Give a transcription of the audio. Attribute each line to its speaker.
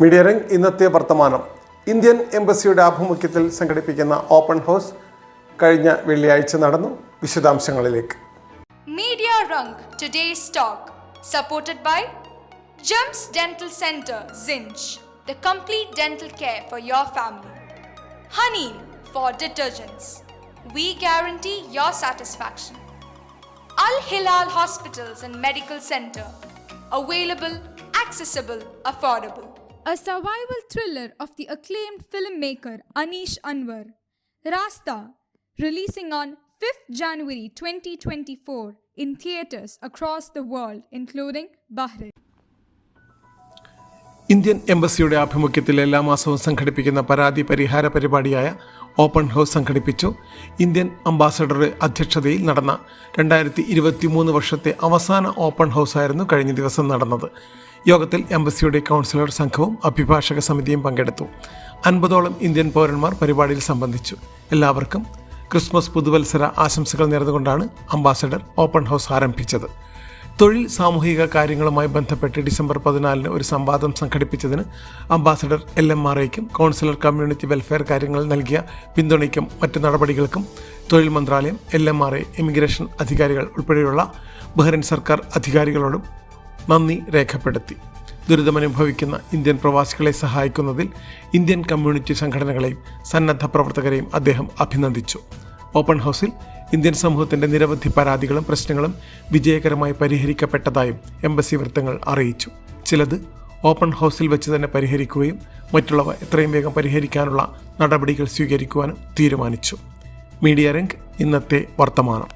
Speaker 1: Media രംഗ് ഇന്നത്തെ വർത്തമാനം. Indian എംബസിയുടെ ആഭിമുഖ്യത്തിൽ സംഘടിപ്പിക്കുന്ന ഓപ്പൺ ഹൗസ് കഴിഞ്ഞ വെള്ളിയാഴ്ച നടന്നു. വിശദാംശങ്ങളിലേക്ക്.
Speaker 2: Media rank today stock supported by gems dental centre സിഞ്ച് the complete dental care for your family. Honey for detergents. We guarantee your satisfaction. Al Hilal hospitals and medical centre. Available accessible affordable.
Speaker 3: A survival thriller of the acclaimed filmmaker Anish Anwar, Rasta, releasing on 5th January 2024 in theaters across the world, including Bahrain.
Speaker 1: Indian എംബസിയുടെ ആഭിമുഖ്യത്തിൽ എല്ലാ മാസവും സംഘടിപ്പിക്കുന്ന പരാതി പരിഹാര പരിപാടിയായ open house സംഘടിപ്പിച്ചു. Indian ambassador അധ്യക്ഷതയിൽ നടന്ന രണ്ടായിരത്തി ഇരുപത്തി മൂന്ന് വർഷത്തെ അവസാന ഓപ്പൺ ഹൗസ് ആയിരുന്നു കഴിഞ്ഞ ദിവസം നടന്നത്. യോഗത്തിൽ എംബസിയുടെ കൗൺസിലർ സംഘവും അഭിഭാഷക സമിതിയും പങ്കെടുത്തു. അൻപതോളം ഇന്ത്യൻ പൗരന്മാർ പരിപാടിയിൽ സംബന്ധിച്ചു. എല്ലാവർക്കും ക്രിസ്മസ് പുതുവത്സര ആശംസകൾ നേർന്നുകൊണ്ടാണ് അംബാസഡർ ഓപ്പൺ ഹൗസ് ആരംഭിച്ചത്. തൊഴിൽ സാമൂഹിക കാര്യങ്ങളുമായി ബന്ധപ്പെട്ട് ഡിസംബർ പതിനാലിന് ഒരു സംവാദം സംഘടിപ്പിച്ചതിന് അംബാസഡർ എൽ എം ആർ ഐക്കും കൗൺസിലർ കമ്മ്യൂണിറ്റി വെൽഫെയർ കാര്യങ്ങൾ നൽകിയ പിന്തുണയ്ക്കും മറ്റു നടപടികൾക്കും തൊഴിൽ മന്ത്രാലയം L M R I immigration അധികാരികൾ ഉൾപ്പെടെയുള്ള ബഹ്റൈൻ സർക്കാർ അധികാരികളോടും നന്ദി രേഖപ്പെടുത്തി. ദുരിതമനുഭവിക്കുന്ന ഇന്ത്യൻ പ്രവാസികളെ സഹായിക്കുന്നതിൽ ഇന്ത്യൻ കമ്മ്യൂണിറ്റി സംഘടനകളെയും സന്നദ്ധ പ്രവർത്തകരെയും അദ്ദേഹം അഭിനന്ദിച്ചു. ഓപ്പൺ ഹൗസിൽ ഇന്ത്യൻ സമൂഹത്തിന്റെ നിരവധി പരാതികളും പ്രശ്നങ്ങളും വിജയകരമായി പരിഹരിക്കപ്പെട്ടതായും എംബസി വൃത്തങ്ങൾ അറിയിച്ചു. ചിലത് ഓപ്പൺ ഹൗസിൽ വെച്ച് തന്നെ പരിഹരിക്കുകയും മറ്റുള്ളവ എത്രയും വേഗം പരിഹരിക്കാനുള്ള നടപടികൾ സ്വീകരിക്കുവാനും തീരുമാനിച്ചു. മീഡിയ രംഗ് ഇന്നത്തെ വർത്തമാനം.